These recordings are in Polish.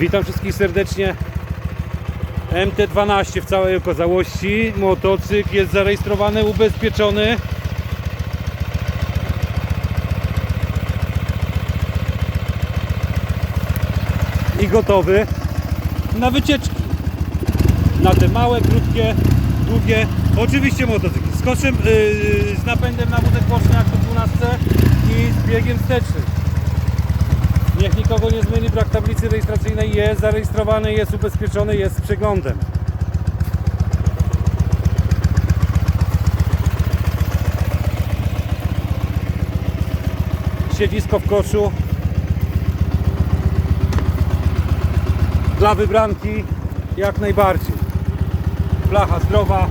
Witam wszystkich serdecznie. MT-12 w całej okazałości. Motocykl jest zarejestrowany, ubezpieczony. I gotowy na wycieczki. Na te małe, krótkie, długie. Oczywiście motocykl z koszem, yy, z napędem na wózek boczny jak to 12 i z biegiem wstecznym. Niech nikogo nie zmyli, brak tablicy rejestracyjnej jest zarejestrowany, jest ubezpieczony, jest z przeglądem. Siedzisko w koszu. Dla wybranki jak najbardziej. Blacha zdrowa,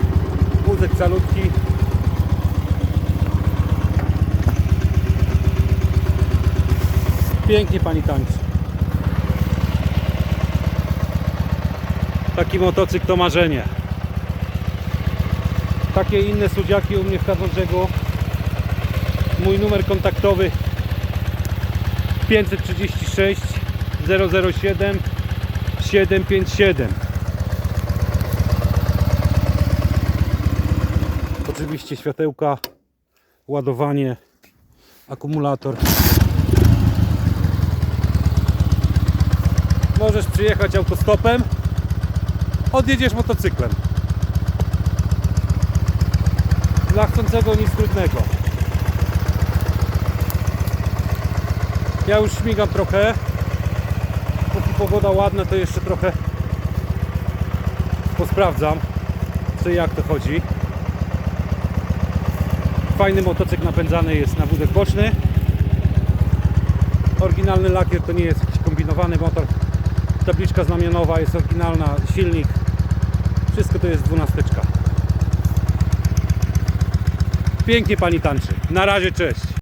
wózek calutki. Pięknie pani tańczy. Taki motocykl to marzenie. Takie inne sudziaki u mnie w Tarnobrzegu. Mój numer kontaktowy 536 007 757 Oczywiście światełka, ładowanie, akumulator. Możesz przyjechać autostopem, odjedziesz motocyklem. Dla chcącego nic trudnego. Ja już śmigam trochę. Póki pogoda ładna, to jeszcze trochę posprawdzam, i jak to chodzi. Fajny motocykl napędzany jest na wózek boczny. Oryginalny lakier to nie jest jakiś kombinowany motor. Tabliczka znamionowa jest oryginalna, silnik. Wszystko to jest dwunasteczka. Pięknie pani tańczy. Na razie, cześć.